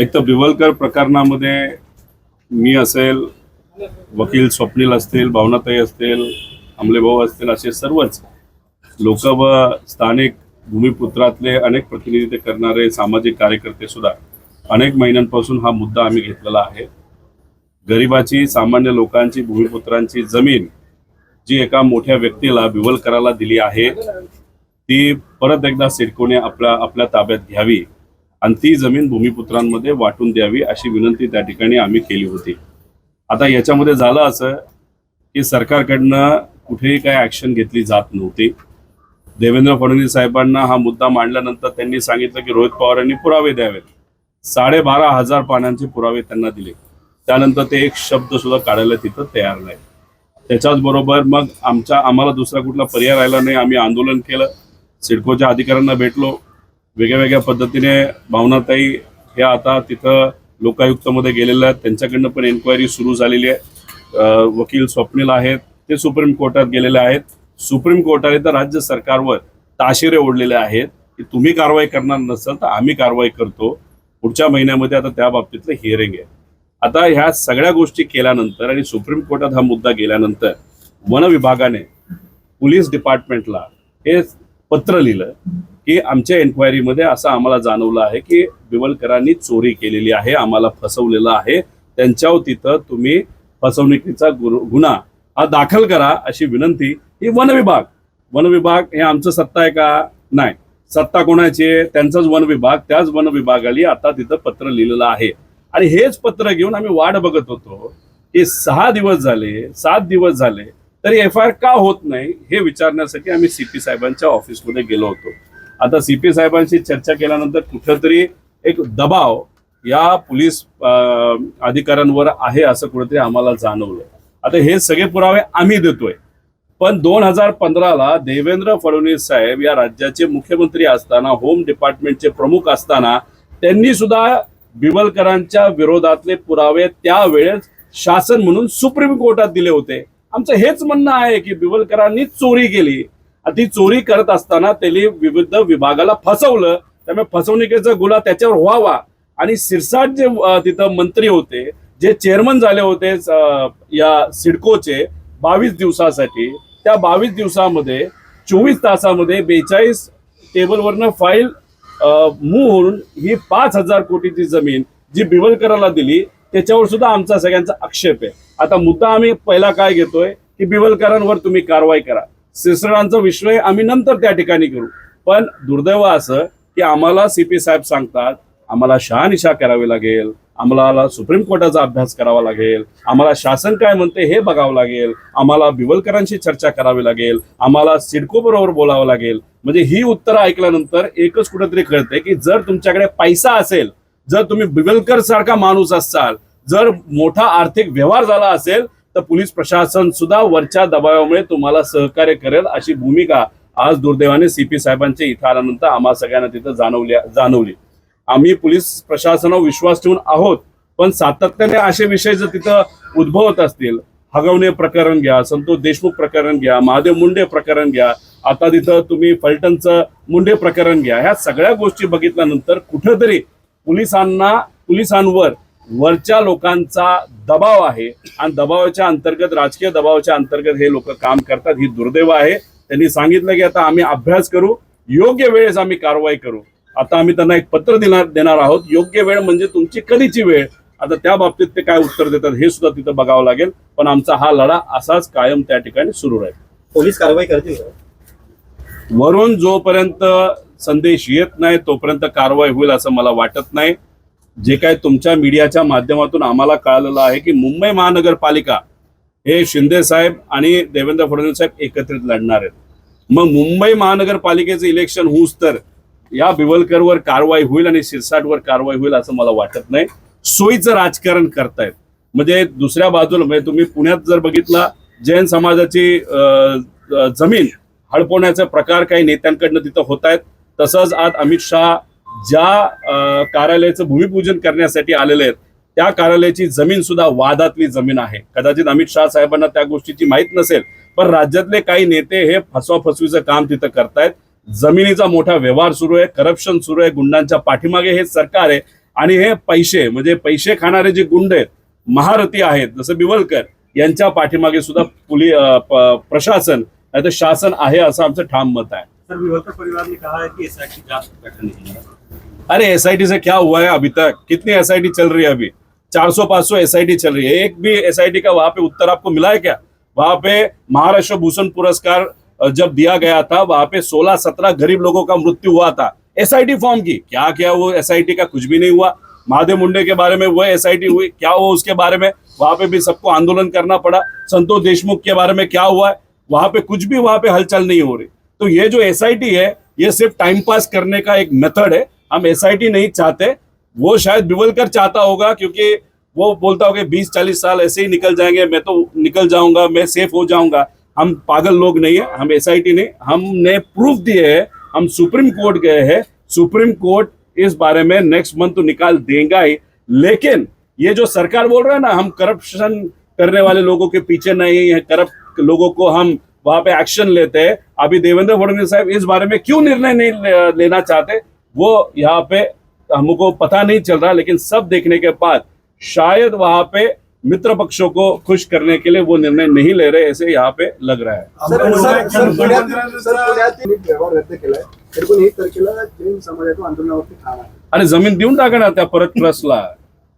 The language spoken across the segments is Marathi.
एक तर बिवलकर प्रकरणामध्ये मी असेल वकील स्वप्नील असतील भावनाताई असतील आमलेभाऊ असतील असे सर्वच लोक व स्थानिक भूमिपुत्रातले अनेक प्रतिनिधित्व करणारे सामाजिक कार्यकर्ते सुद्धा अनेक महिन्यांपासून हा मुद्दा आम्ही घेतलेला आहे. गरिबाची सामान्य लोकांची भूमिपुत्रांची जमीन जी एका मोठ्या व्यक्तीला बिवलकराला दिली आहे ती परत एकदा सिडकोने आपल्या आपल्या ताब्यात घ्यावी. आणि ती जमीन भूमिपुत्रांमध्ये वाटून द्यावी अशी विनंती त्या ठिकाणी आम्ही केली होती. आता याच्यामध्ये झालं असं की सरकारकडनं कुठेही काही ॲक्शन घेतली जात नव्हती. देवेंद्र फडणवीस साहेबांना हा मुद्दा मांडल्यानंतर त्यांनी सांगितलं की रोहित पवार यांनी पुरावे द्यावेत. साडेबारा हजार पानांचे पुरावे त्यांना दिले. त्यानंतर ते एक शब्द सुद्धा काढायला तिथं तयार नाही. त्याच्याच बरोबर मग आमच्या आम्हाला दुसरा कुठला पर्याय राहिला नाही आम्ही आंदोलन केलं. सिडकोच्या अधिकाऱ्यांना भेटलो. वेगळ्या वेगळ्या पद्धतीने भावनाताई हे आता तिथं लोकायुक्तमध्ये गेलेल्या आहेत. त्यांच्याकडनं पण एन्क्वायरी सुरू झालेली आहे. वकील स्वप्नील आहेत. ते सुप्रीम कोर्टात गेलेले आहेत. सुप्रीम कोर्टाने तर राज्य सरकारवर ताशिरे ओढलेले आहेत की तुम्ही कारवाई करणार नसाल तर आम्ही कारवाई करतो. पुढच्या महिन्यामध्ये आता त्या बाबतीतलं हिअरिंग आहे. आता ह्या सगळ्या गोष्टी केल्यानंतर आणि सुप्रीम कोर्टात हा मुद्दा गेल्यानंतर वन विभागाने पोलीस डिपार्टमेंटला हे पत्र लिहिलं. की आमच्या एन्क्वायरीमध्ये असं आम्हाला जाणवलं आहे की बिवलकरांनी चोरी केलेली आहे आम्हाला फसवलेलं आहे. त्यांच्यावर तिथं तुम्ही फसवणुकीचा गुन्हा हा दाखल करा अशी विनंती. ही वन विभाग. वन विभाग हे आमचं सत्ता आहे का? नाही. सत्ता कोणाची आहे? त्यांचाच वन विभाग. त्याच वन विभागाली आता तिथं पत्र लिहिलेलं आहे. आणि हेच पत्र घेऊन आम्ही वाट बघत होतो की सहा दिवस झाले सात दिवस झाले तरी एफ आय आर का होत नाही हे विचारण्यासाठी आम्ही सीपी साहेबांच्या ऑफिसमध्ये गेलो होतो. आता सीपी साहेबांशी चर्चा केल्यानंतर कुठेतरी एक दबाव या पोलीस अधिकाऱ्यांवर आहे असं कुठेतरी आम्हाला जाणवलं. आता हे सगळे पुरावे आम्ही देतोय. पण दोन हजार पंधराला देवेंद्र फडणवीस साहेब या राज्याचे मुख्यमंत्री असताना होम डिपार्टमेंटचे प्रमुख असताना त्यांनी सुद्धा बिवलकरांच्या विरोधातले पुरावे त्यावेळेस शासन म्हणून सुप्रीम कोर्टात दिले होते. आमचं हेच म्हणणं आहे की बिवलकरांनी चोरी केली. ती चोरी करत असताना त्यांनी विविध विभागाला फसवलं. त्यामुळे फसवणुकीचा गुन्हा त्याच्यावर व्हावा. आणि सिरसाट जे तिथं मंत्री होते जे चेअरमन झाले होते या सिडकोचे बावीस दिवसासाठी त्या बावीस दिवसामध्ये चोवीस तासामध्ये बेचाळीस टेबलवरनं फाईल मूव्ह होऊन ही पाच हजार कोटीची जमीन जी बिवलकराला दिली त्याच्यावर सुद्धा आमचा सगळ्यांचा आक्षेप आहे. आता मुद्दा आम्ही पहिला काय घेतोय की बिवलकरांवर तुम्ही कारवाई करा. सिसरांचा विषय आम्ही नंतर त्या ठिकाणी करू. पण दुर्दैव असं की आम्हाला सीपी साहेब सांगतात आम्हाला शहानिशा करावी लागेल आम्हाला सुप्रीम कोर्टाचा अभ्यास करावा लागेल आम्हाला शासन काय म्हणते हे बघावं लागेल आम्हाला बिवलकरांशी चर्चा करावी लागेल आम्हाला सिडको बरोबर बोलावं लागेल. म्हणजे ही उत्तरं ऐकल्यानंतर एकच कुठेतरी कळते की जर तुमच्याकडे पैसा असेल जर तुम्ही बिवलकर सारखा माणूस असाल जर मोठा आर्थिक व्यवहार झाला असेल तर पोलीस प्रशासन सुद्धा वरच्या दबावामुळे तुम्हाला सहकार्य करेल अशी भूमिका आज दुर्दैवाने सीपी साहेबांच्या इथं आल्यानंतर आम्हा सगळ्यांना तिथं जाणवली जाणवली. आम्ही पोलीस प्रशासनावर विश्वास ठेवून आहोत पण सातत्याने असे विषय जर तिथं उद्भवत असतील हगवणे प्रकरण घ्या संतोष देशमुख प्रकरण घ्या महादेव मुंडे प्रकरण घ्या आता तिथं तुम्ही फलटणचं मुंडे प्रकरण घ्या ह्या सगळ्या गोष्टी बघितल्यानंतर कुठंतरी पोलिसांना पोलिसांवर वरच्या लोकांचा दबाव आहे आणि दबावाच्या अंतर्गत राजकीय दबावाच्या अंतर्गत हे लोक काम करतात. ही दुर्दैव आहे. त्यांनी सांगितलं की आता आम्ही अभ्यास करू योग्य वेळेस आम्ही कारवाई करू. आता आम्ही त्यांना एक पत्र देणार देणार आहोत. योग्य वेळ म्हणजे तुमची कधीची वेळ? आता त्या बाबतीत ते काय उत्तर देतात हे सुद्धा तिथं बघावं लागेल. पण आमचा हा लढा असाच कायम त्या ठिकाणी सुरू राहील. पोलीस कारवाई करतील? वरून जोपर्यंत संदेश येत नाही तोपर्यंत कारवाई होईल असं मला वाटत नाही. जे काय तुमच्या मीडियाच्या माध्यमातून आम्हाला कळालेलं आहे की मुंबई महानगरपालिका हे शिंदे साहेब आणि देवेंद्र फडणवीस साहेब एकत्रित लढणार आहेत. मग मुंबई महानगरपालिकेचं इलेक्शन होऊच तर या बिवलकरवर कारवाई होईल आणि शिरसाटवर कारवाई होईल असं मला वाटत नाही. सोयीचं राजकारण करतायत. म्हणजे दुसऱ्या बाजूला म्हणजे तुम्ही पुण्यात जर बघितला जैन समाजाची जमीन हडपवण्याचे प्रकार काही नेत्यांकडनं तिथं होत आहेत तसंच आज अमित शहा ज्या कार्यालयाचं भूमिपूजन करण्यासाठी आलेले आहेत त्या कार्यालयाची जमीन सुद्धा वादातली जमीन आहे. कदाचित अमित शहा साहेबांना त्या गोष्टीची माहीत नसेल पण राज्यातले काही नेते हे फसवाफसवीचं काम तिथं करतायत. जमिनीचा मोठा व्यवहार सुरू आहे करप्शन सुरू आहे गुंडांच्या पाठीमागे हे सरकार आहे आणि हे पैसे म्हणजे पैसे खाणारे जे गुंड आहेत महारथी आहेत जसं बिवलकर यांच्या पाठीमागे सुद्धा पोली प्रशासन नाही तर शासन आहे असं आमचं ठाम मत आहे. सर परिवार ने कहा है कि अरे एसआईटी से क्या हुआ है अभी तक? कितनी एस चल रही है अभी? 400 500 एस चल रही है। एक भी एसआईटी का वहाँ पे उत्तर आपको मिला है क्या? वहाँ पे महाराष्ट्र भूषण पुरस्कार जब दिया गया था, वहाँ पे 16 17 गरीब लोगों का मृत्यु हुआ था। एसआईटी फॉर्म की? क्या क्या वो एसआईटी का कुछ भी नहीं हुआ। महादेव मुंडे के बारे में वो एस हुई, क्या हुआ उसके बारे में? वहाँ पे भी सबको आंदोलन करना पड़ा। संतोष देशमुख के बारे में क्या हुआ है? वहाँ पे कुछ भी वहाँ पे हलचल नहीं हो रही। तो ये जो एसआईटी है, ये सिर्फ़ टाइम पास करने का एक मेथड है। हम एस नहीं चाहते, वो शायद बिवलकर चाहता होगा, क्योंकि वो बोलता होगा बीस चालीस साल ऐसे ही निकल जाएँगे, मैं तो निकल जाऊँगा, मैं सेफ़ हो जाऊँगा। हम पागल लोग नहीं है, हम एस आई नहीं, हमने प्रूफ दिए है, हम सुप्रीम कोर्ट गए हैं, सुप्रीम कोर्ट इस बारे में नेक्स्ट मंथ तो निकाल देगा ही। लेकिन ये जो सरकार बोल रहा है ना, हम करप्शन करने वाले लोगों के पीछे नहीं है करप्ट लोगों को हम वहाँ पे एक्शन लेते हैं। अभी देवेंद्र फडणवीस साहब इस बारे में क्यों निर्णय नहीं लेना चाहते? वो यहाँ पे हमको पता नहीं चल रहा लेकिन सब देखने के बाद शायद वहां पे मित्र पक्षों को खुश करने के लिए वो निर्णय नहीं ले रहे ऐसे यहाँ पे लग रहा है। आणि जमीन देऊन टाका ना त्या परत ट्रस्टला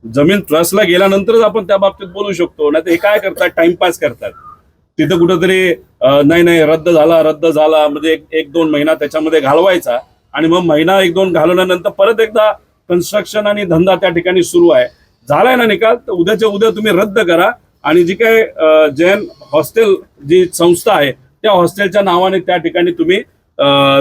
जमीन ट्रस्टला गेल्यानंतरच आपण त्या बाबतीत बोलू शकतो नाही हे काय करतात? टाइमपास करतात. तिथं कुठंतरी नाही नाही रद्द झाला रद्द झाला म्हणजे एक एक दोन महिना त्याच्यामध्ये घालवायचा. आणि मग महिना एक दोन घालवल्यानंतर परत एकदा कन्स्ट्रक्शन आणि धंदा त्या ठिकाणी सुरू आहे. झालाय ना निकाल? तर उद्याच्या उद्या तुम्ही रद्द करा आणि जी काय जैन हॉस्टेल जी संस्था आहे त्या हॉस्टेलच्या नावाने त्या ठिकाणी तुम्ही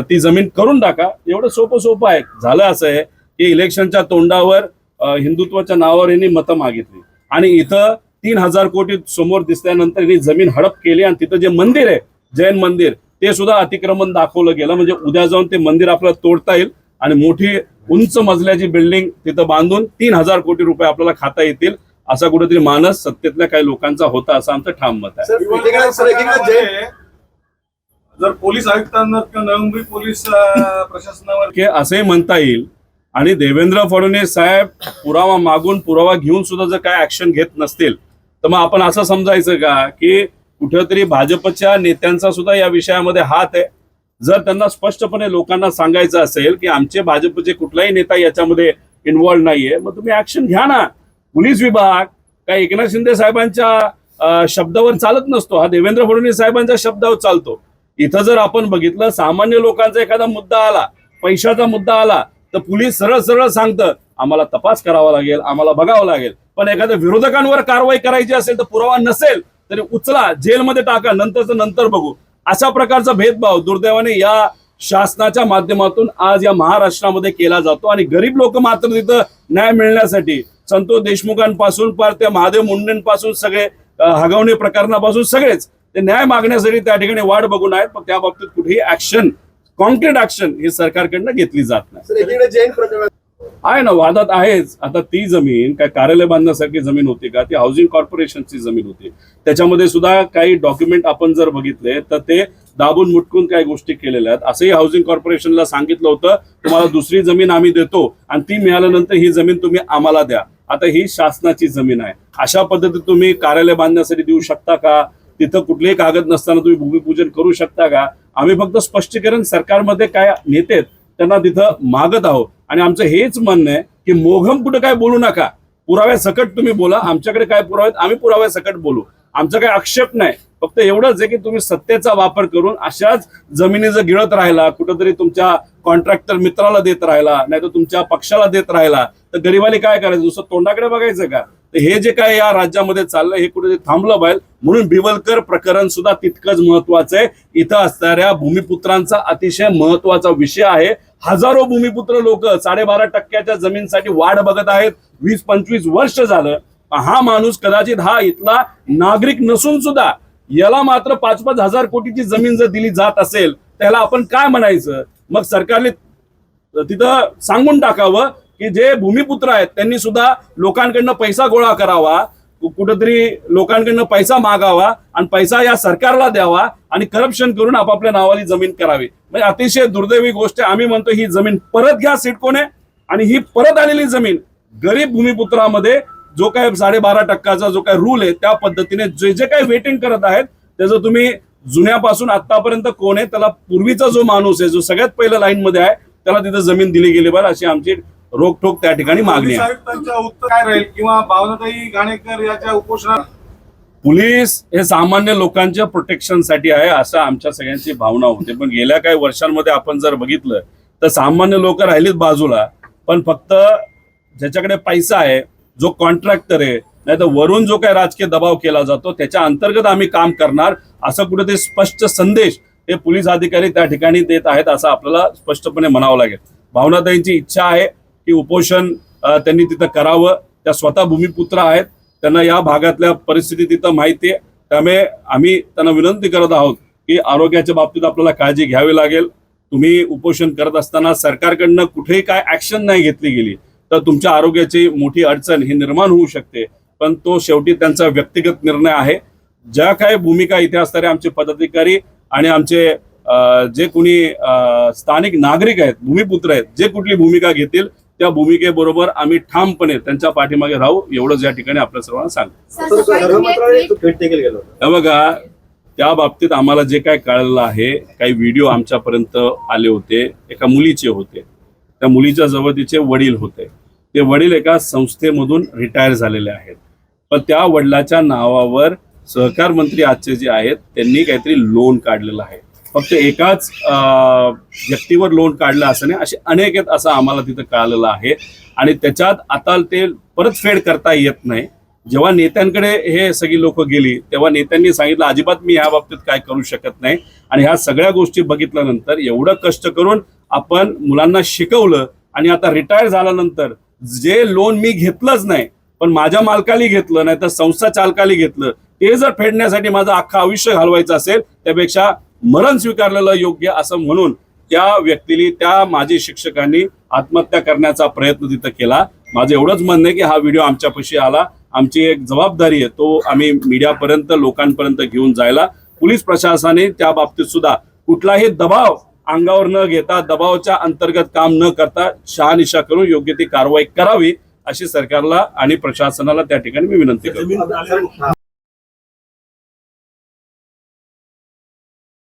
ती जमीन करून टाका. एवढं सोपं सोपं आहे. झालं असं आहे की इलेक्शनच्या तोंडावर हिंदुत्वाच्या नावावर यांनी मतं मागितली. आणि इथं तीन हजार कोटी समोर दिसल्यानंतर यांनी जमीन हडप केली आणि तिथं जे मंदिर आहे जैन मंदिर ते सुद्धा अतिक्रमण दाखवलं गेलं. म्हणजे उद्या जाऊन ते मंदिर आपल्याला तोडता येईल आणि मोठी उंच मजल्याची बिल्डिंग तिथं बांधून तीन हजार कोटी रुपये आपल्याला खाता येतील असा कुठेतरी मानस सत्तेतल्या काही लोकांचा होता असं आमचं ठाम मत आहे. जर पोलीस आयुक्तांना किंवा नवी मुंबई पोलीस प्रशासनावर की असंही म्हणता येईल. आणि देवेंद्र फडणवीस साहेब पुरावा मागून पुरावा घेऊन सुद्धा जर काय ऍक्शन घेत नसतील तर मग आपण असं समजायचं का की कुठेतरी भाजपच्या नेत्यांचा सुद्धा या विषयामध्ये हात आहे. जर त्यांना स्पष्टपणे लोकांना सांगायचं असेल की आमचे भाजपचे कुठलाही नेता याच्यामध्ये इन्व्हॉल्व नाहीये मग तुम्ही ऍक्शन घ्या ना. पोलीस विभाग काय एकनाथ शिंदे साहेबांच्या शब्दावर चालत नसतो. हा देवेंद्र फडणवीस साहेबांच्या शब्दावर चालतो. इथं जर आपण बघितलं सामान्य लोकांचा एखादा मुद्दा आला पैशाचा मुद्दा आला तर पोलीस सरळ सरळ सांगतं आम्हाला तपास करावा लागेल आम्हाला बघावं लागेल. पण एखाद्या विरोधकांवर कारवाई करायची असेल तर पुरावा नसेल तरी उचला जेलमध्ये टाका नंतरचं नंतर बघू. अशा प्रकारचा भेदभाव दुर्दैवाने या शासनाच्या माध्यमातून आज या महाराष्ट्रामध्ये केला जातो आणि गरीब लोक मात्र तिथं न्याय मिळण्यासाठी संतोष देशमुखांपासून पार त्या महादेव मुंडेंपासून सगळे हगवणे प्रकरणापासून सगळेच ते न्याय मागण्यासाठी त्या ठिकाणी वाट बघून आहेत पण त्या बाबतीत कुठेही ऍक्शन कॉन्क्रीट ऍक्शन हे सरकारकडनं घेतली जात नाही. आहे ना वादात आहेच. आता ती जमीन काय कार्यालय बांधण्यासारखी जमीन होती का? ती हाऊसिंग कॉर्पोरेशनची जमीन होती. त्याच्यामध्ये सुद्धा काही डॉक्युमेंट आपण जर बघितले तर ते दाबून मुटकून काही गोष्टी केलेल्या आहेत. असंही हाऊसिंग कॉर्पोरेशनला सांगितलं होतं तुम्हाला दुसरी जमीन आम्ही देतो आणि ती मिळाल्यानंतर ही जमीन तुम्ही आम्हाला द्या. आता ही शासनाची जमीन आहे. अशा पद्धतीत तुम्ही कार्यालय बांधण्यासाठी देऊ शकता का? तिथं कुठलेही कागद नसताना तुम्ही भूमिपूजन करू शकता का? आम्ही फक्त स्पष्टीकरण सरकारमध्ये काय नेते त्यांना तिथं मागत आहोत. आणि आमचं हेच म्हणणं आहे की मोघम कुठं काय बोलू नका. पुराव्यासकट तुम्ही बोला आमच्याकडे काय पुरावे आहेत, आम्ही पुराव्यासकट बोलू. आमचा काही आक्षेप नाही. फक्त एवढंच आहे की तुम्ही सत्तेचा वापर करून अशाच जमिनी जर गिळत राहिला कुठंतरी तुमच्या कॉन्ट्रॅक्टर मित्राला देत राहिला नाही तर तुमच्या पक्षाला देत राहिला तर गरिबाने काय करायचं? दुसरं तोंडाकडे बघायचं का? तर हे जे काय या राज्यामध्ये चाललंय हे कुठेतरी थांबलं पाहिजे म्हणून बिवलकर प्रकरण सुद्धा तितकंच महत्वाचं आहे. इथं असणाऱ्या भूमिपुत्रांचा अतिशय महत्त्वाचा विषय आहे. हजारो भूमिपुत्र लोक साडेबारा टक्क्याच्या जमीनसाठी वाढ बघत आहेत. वीस पंचवीस वर्ष झालं. हा माणूस कदाचित हा इथला नागरिक नसून सुद्धा याला मात्र पाच पाच हजार कोटीची जमीन जर दिली जात असेल त्याला आपण काय म्हणायचं? मग सरकारने तिथं सांगून टाकावं की जे भूमिपुत्र आहेत त्यांनी सुद्धा लोकांकडनं पैसा गोळा करावा. कुठंतरी लोकांकडनं पैसा मागावा आणि पैसा या सरकारला द्यावा आणि करप्शन करून आपापल्या नावाली जमीन करावी. म्हणजे अतिशय दुर्दैवी गोष्ट आम्ही म्हणतो ही जमीन परत घ्या सिडकोने. आणि ही परत आलेली जमीन गरीब भूमिपुत्रामध्ये जो काय साडेबारा टक्काचा जो काय रूल आहे त्या पद्धतीने जे जे काही वेटिंग करत आहेत त्याचं तुम्ही जुन्यापासून आतापर्यंत कोण आहे त्याला पूर्वीचा जो माणूस आहे जो सगळ्यात पहिल्या लाईन मध्ये आहे त्याला तिथं जमीन दिली गेली बरं अशी आमची रोकठोक त्या ठिकाणी मागणी आहे. उत्तर काय राहील किंवा भावनाताई याच्या उपोषणात? पोलीस हे सामान्य लोकांच्या प्रोटेक्शनसाठी आहे असं आमच्या सगळ्यांची भावना होते. पण गेल्या काही वर्षांमध्ये आपण जर बघितलं तर सामान्य लोक राहिलीच बाजूला पण फक्त ज्याच्याकडे पैसा आहे जो कॉन्ट्रॅक्टर आहे नाही तर वरून जो काही राजकीय दबाव केला जातो त्याच्या अंतर्गत आम्ही काम करणार असं कुठेतरी स्पष्ट संदेश हे पोलीस अधिकारी त्या ठिकाणी देत आहेत असं आपल्याला स्पष्टपणे म्हणावं लागेल. भावनाताईंची इच्छा आहे की उपोषण त्यांनी तिथं करावं. त्या स्वतः भूमिपुत्र आहेत. त्यांना या भागातल्या परिस्थिती तिथं माहिती आहे. त्यामुळे आम्ही त्यांना विनंती करत आहोत की आरोग्याच्या बाबतीत आपल्याला काळजी घ्यावी लागेल. तुम्ही उपोषण करत असताना सरकारकडनं कुठेही काय ऍक्शन नाही घेतली गेली तर तुमच्या आरोग्याची मोठी अडचण ही निर्माण होऊ शकते. पण तो शेवटी त्यांचा व्यक्तिगत निर्णय आहे. ज्या काही भूमिका इथे असणारे आमचे पदाधिकारी आणि आमचे जे कोणी स्थानिक नागरिक आहेत भूमिपुत्र आहेत जे कुठली भूमिका घेतील त्या भूमिकेबरोबर आम्ही ठामपणे त्यांच्या पाठीमागे राहू एवढंच या ठिकाणी आपल्या सर्वांना सांगतो तर गृहमंत्रालय भेट देखील गेलो होतो. हे बघा त्या बाबतीत आम्हाला जे काय कळलं आहे काही व्हिडिओ आमच्यापर्यंत आले होते एका मुलीचे होते. त्या मुलीच्या जवळ तिचे वडील होते. ते वडील एका संस्थेमधून रिटायर झालेले आहेत. पण त्या वडिलाच्या नावावर सहकार मंत्री आजचे जे आहेत त्यांनी काहीतरी लोन काढलेलं आहे. फक्त एकाच व्यक्तीवर लोन काढलं असं नाही असे अनेक आहेत असं आम्हाला तिथं कळालेलं आहे. आणि त्याच्यात आता ते परत फेड करता येत नाही. जेव्हा नेत्यांकडे हे सगळी लोक गेली तेव्हा नेत्यांनी सांगितलं अजिबात मी ह्या बाबतीत काय करू शकत नाही. आणि ह्या सगळ्या गोष्टी बघितल्यानंतर एवढं कष्ट करून आपण मुलांना शिकवलं आणि आता रिटायर झाल्यानंतर जे लोन मी घेतलंच नाही पण माझ्या मालकाली घेतलं नाही तर संस्था चालकाली घेतलं ते जर फेडण्यासाठी माझं अख्खं आयुष्य घालवायचं असेल त्यापेक्षा मरण स्वीकारलेलं योग्य असं म्हणून त्या व्यक्तीने त्या माजी शिक्षकांनी आत्महत्या करण्याचा प्रयत्न तिथं केला. माझं एवढंच म्हणणं आहे की हा व्हिडिओ आमच्यापाशी आला. आमची एक जबाबदारी आहे तो आम्ही मीडियापर्यंत लोकांपर्यंत घेऊन जायला. पोलीस प्रशासनाने त्या बाबतीत सुद्धा कुठलाही दबाव अंगावर न घेता दबावाच्या अंतर्गत काम न करता शहानिशा करून योग्य ती कारवाई करावी अशी सरकारला आणि प्रशासनाला त्या ठिकाणी मी विनंती करतो.